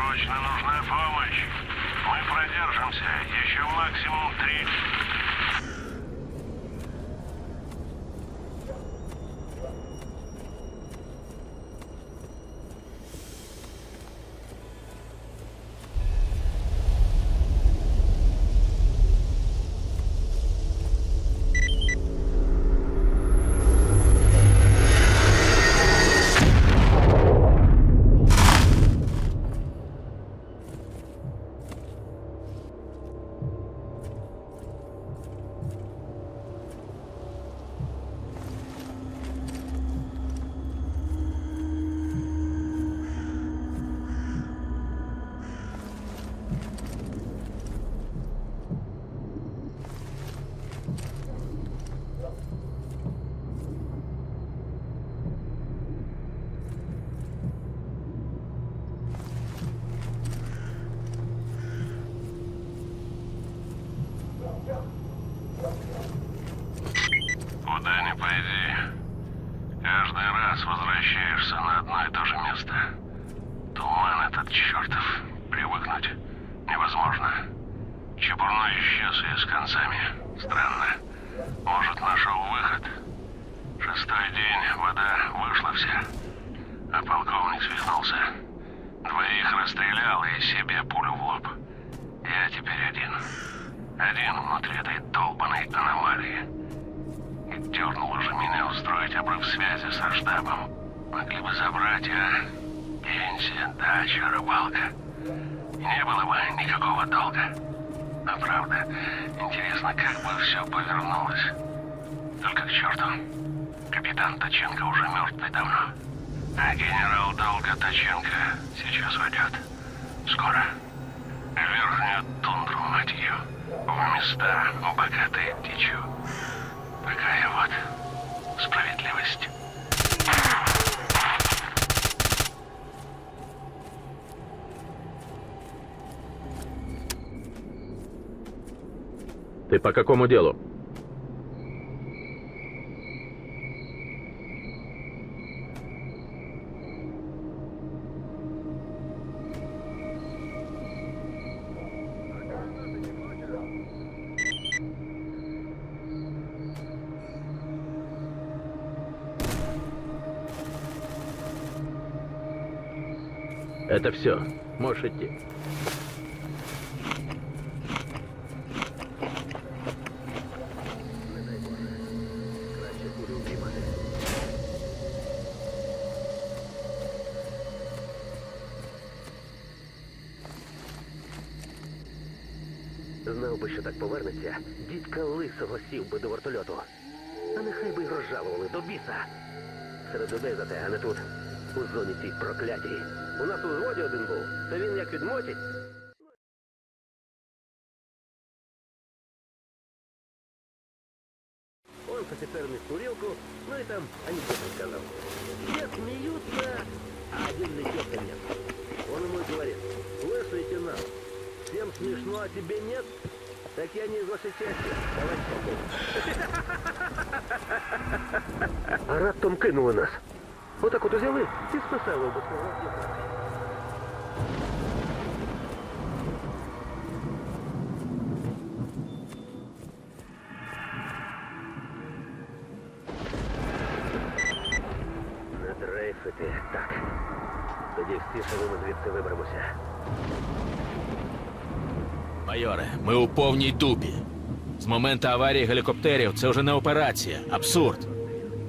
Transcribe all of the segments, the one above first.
Срочно нужна помощь. Мы продержимся еще максимум три... Чепурной исчез и с концами. Странно. Может, нашел выход. Шестой день, вода вышла вся. А полковник свихнулся. Двоих расстрелял и себе пулю в лоб. Я теперь один. Один внутри этой долбанной аномалии. И дернуло же меня устроить обрыв связи со штабом. Могли бы забрать, а? Пенсия, дача, рыбалка. Не было бы никакого долга. А правда, интересно, как бы все повернулось. Только к черту. Капитан Таченко уже мертвый давно. А генерал Долга Таченко сейчас уйдет. Скоро. В верхнюю тундру, мать ее. В места, богатые птичью. Пока я вот справедливость. Ты по какому делу? Это все. Можешь идти. Знав би, що так повернеться, дідька лисого сів би до вертольоту. А нехай би розжалували до біса. Серед людей зате, а не тут. У зоні цій проклятій. У нас у зводі один був. То він як відмотить. Он офицер не ну и там анекдот рассказал. Все смеются, а один летет нет. Он ему говорит, слышь, лейтенант, всем смешно, а тебе нет? Так я не из вашей части, товарищ. А раптом кинули нас. Отак от узяли і списали безповоротні втрати. Не дрейфити. Так. Тоді всі живими звідси виберемося. Майоре, ми у повній дупі. З моменту аварії гелікоптерів це вже не операція, абсурд.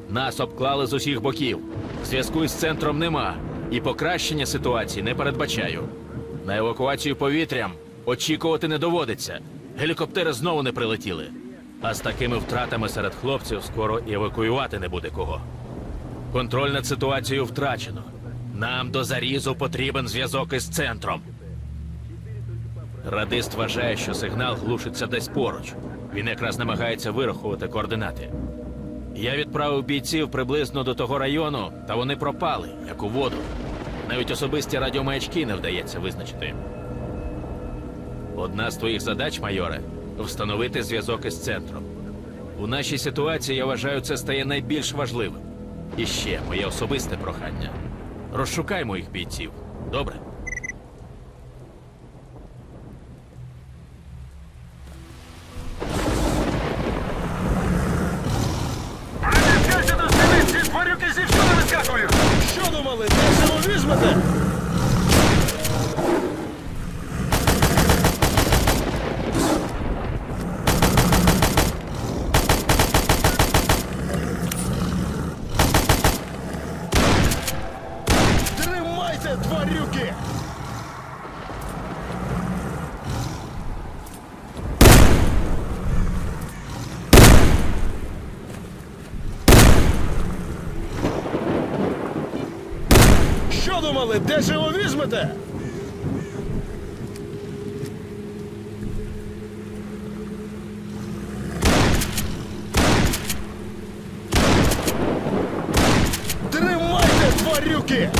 Нас обклали з усіх боків. Зв'язку із центром нема, і покращення ситуації не передбачаю. На евакуацію повітрям очікувати не доводиться. Гелікоптери знову не прилетіли. А з такими втратами серед хлопців скоро і евакуювати не буде кого. Контроль над ситуацією втрачено. Нам до зарізу потрібен зв'язок із центром. Радист вважає, що сигнал глушиться десь поруч. Він якраз намагається вирахувати координати. Я відправив бійців приблизно до того району, та вони пропали, як у воду. Навіть особисті радіомаячки не вдається визначити. Одна з твоїх задач, майоре, встановити зв'язок із центром. У нашій ситуації я вважаю, це стає найбільш важливим. І ще моє особисте прохання. Розшукай моїх бійців. Добре? Тримайте,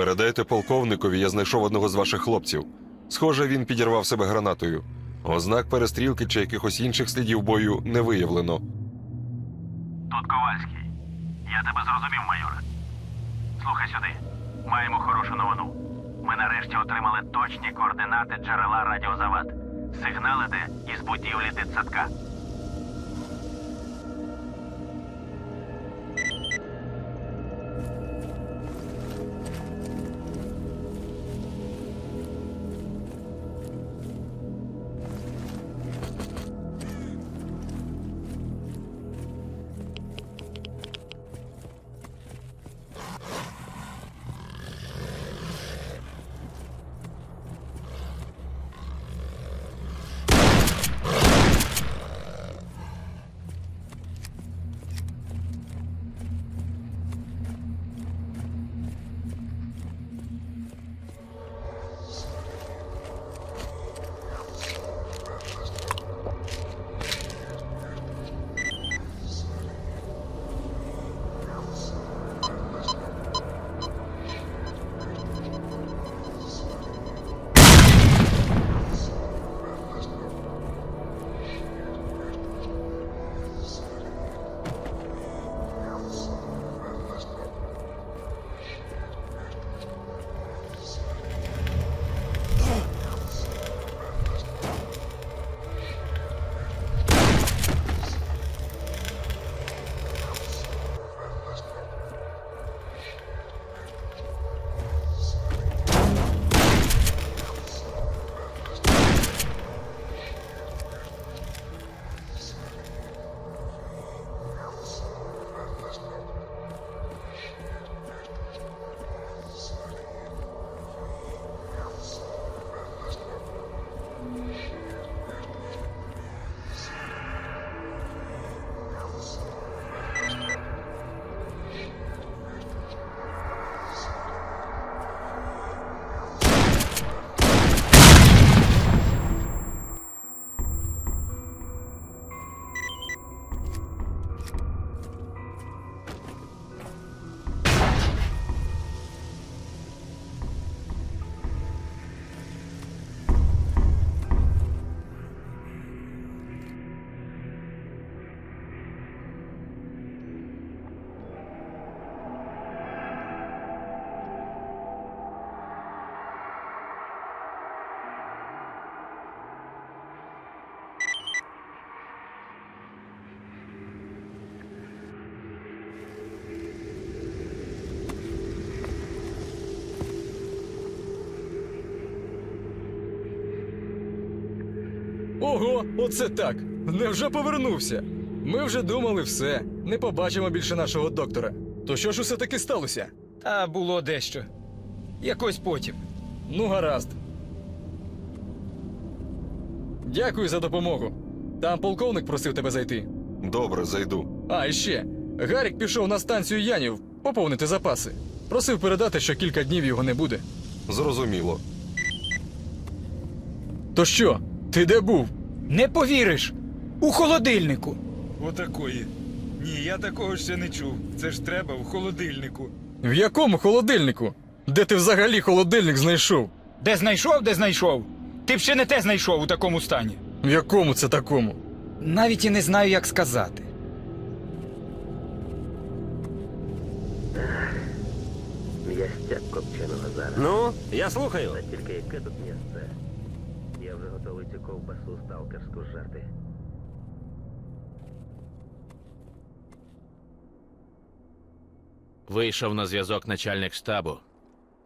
Передайте полковникові, я знайшов одного з ваших хлопців. Схоже, він підірвав себе гранатою. Ознак перестрілки чи якихось інших слідів бою не виявлено. Тут Ковальський. Я тебе зрозумів, майоре. Слухай сюди. Маємо хорошу новину. Ми нарешті отримали точні координати джерела радіозавад. Сигналите із будівлі дитсадка. Ого, оце так. Невже повернувся? Ми вже думали все. Не побачимо більше нашого доктора. То що ж усе таки сталося? Та було дещо. Якось потім. Ну, гаразд. Дякую за допомогу. Там полковник просив тебе зайти. Добре, зайду. А, і ще. Гарік пішов на станцію Янів поповнити запаси. Просив передати, що кілька днів його не буде. Зрозуміло. То що, ти де був? Не повіриш! У холодильнику. Отакої. Ні, я такого ще не чув. Це ж треба в холодильнику. В якому холодильнику? Де ти взагалі холодильник знайшов? Де знайшов, де знайшов. Ти б ще не те знайшов у такому стані. В якому це такому? Навіть і не знаю, як сказати. М'ястя копченого зараз. Ну, я слухаю. Тільки яке тут місце? Цю ковбасу сталкерську жерти. Вийшов на зв'язок начальник штабу.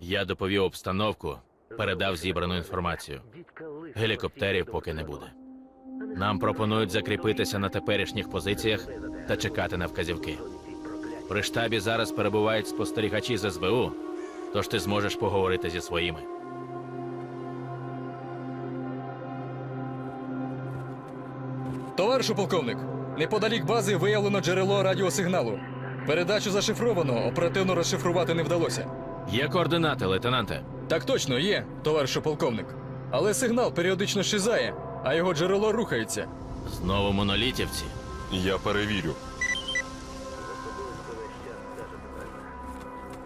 Я доповів обстановку, передав зібрану інформацію. Гелікоптерів поки не буде. Нам пропонують закріпитися на теперішніх позиціях та чекати на вказівки. При штабі зараз перебувають спостерігачі з СБУ, тож ти зможеш поговорити зі своїми. Товаришу полковник, неподалік бази виявлено джерело радіосигналу. Передачу зашифровано, оперативно розшифрувати не вдалося. Є координати, лейтенанте. Так точно є, товаришу полковник. Але сигнал періодично щезає, а його джерело рухається. Знову монолітівці. Я перевірю.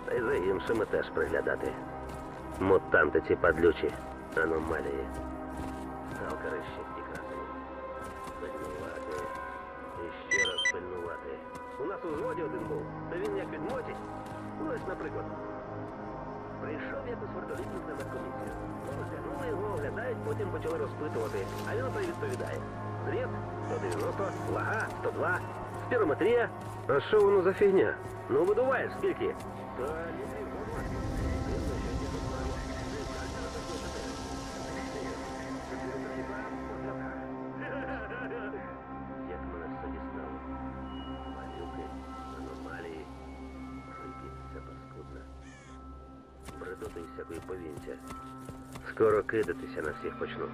Та й за іншими теж приглядати. Мутанти ці падлючі, аномалії. У воді один був. Та він як відмотить. Ось, наприклад. Прийшов якось вертолітник на медкомісію. Розглянули його, оглядають, потім почали розпитувати. А він ото відповідає. Зріз 190, вага 102, спірометрія. А що воно за фігня? Ну, видуваєш, скільки? Та Бредоти і повінця. Скоро кидатися на всіх почну.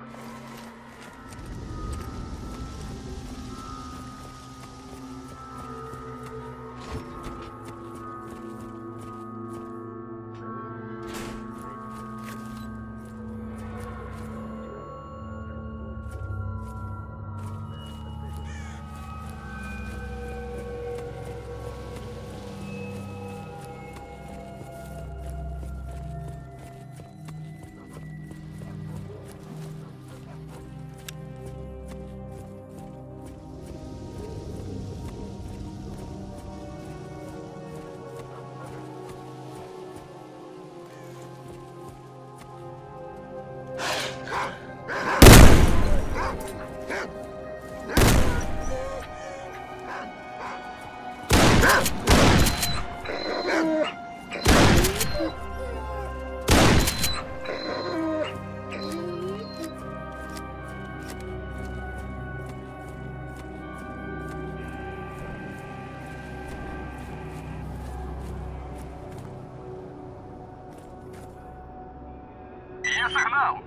Сигнал.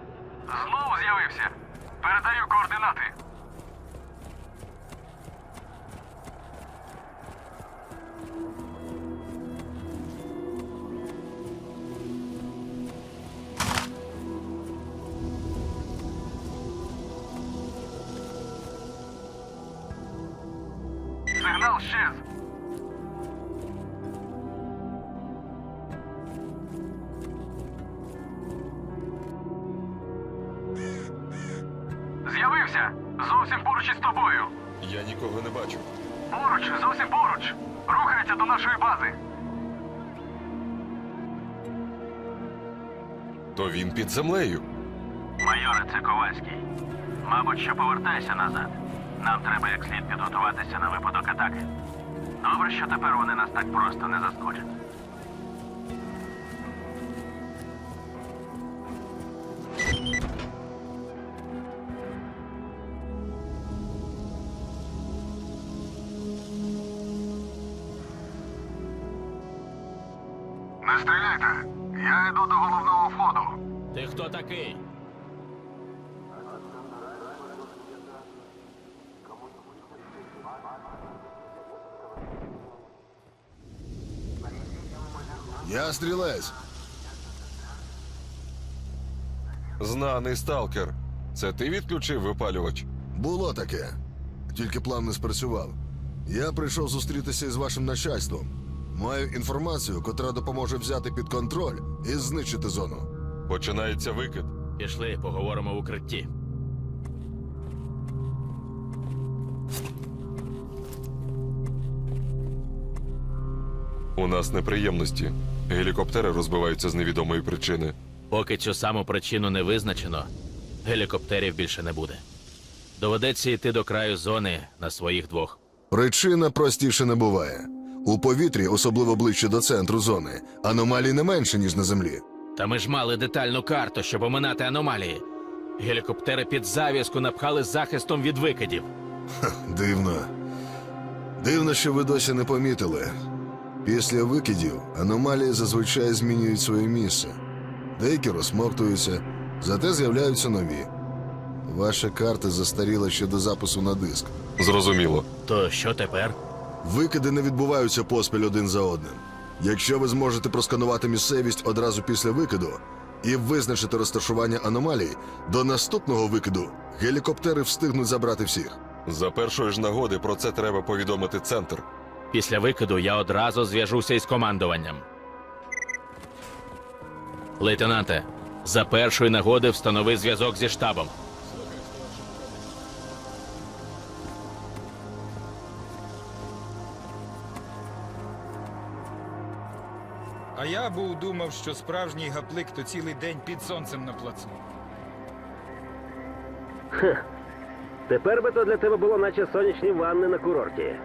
Знову з'явився. Передаю координати. З'явився! Зовсім поруч із тобою! Я нікого не бачу. Поруч, зовсім поруч! Рухається до нашої бази! То він під землею. Майоре, це Ковальський. Мабуть, що повертайся назад. Нам треба як слід підготуватися на випадок атаки. Добре, що тепер вони нас так просто не заскочать. Не стріляйте! Я йду до головного входу. Ти хто такий? Я стрілець. Знаний сталкер. Це ти відключив випалювач? Було таке. Тільки план не спрацював. Я прийшов зустрітися із вашим начальством. Маю інформацію, котра допоможе взяти під контроль і знищити зону. Починається викид. Пішли, поговоримо в укритті. У нас неприємності. Гелікоптери розбиваються з невідомої причини. Поки цю саму причину не визначено, гелікоптерів більше не буде. Доведеться йти до краю зони на своїх двох. Причина простіше не буває. У повітрі, особливо ближче до центру зони, аномалій не менше, ніж на землі. Та ми ж мали детальну карту, щоб оминати аномалії. Гелікоптери під зав'язку напхали захистом від викидів. Дивно. Дивно, що ви досі не помітили. Після викидів аномалії зазвичай змінюють своє місце. Деякі розсмоктуються, зате з'являються нові. Ваша карта застаріла ще до запису на диск. Зрозуміло. То що тепер? Викиди не відбуваються поспіль один за одним. Якщо ви зможете просканувати місцевість одразу після викиду і визначити розташування аномалій, до наступного викиду гелікоптери встигнуть забрати всіх. За першої ж нагоди про це треба повідомити центр. Після викиду я одразу зв'яжуся із командуванням. Лейтенанте, за першої нагоди встанови зв'язок зі штабом. А я був думав, що справжній гаплик то цілий день під сонцем на плацу. Тепер би то для тебе було наче сонячні ванни на курорті.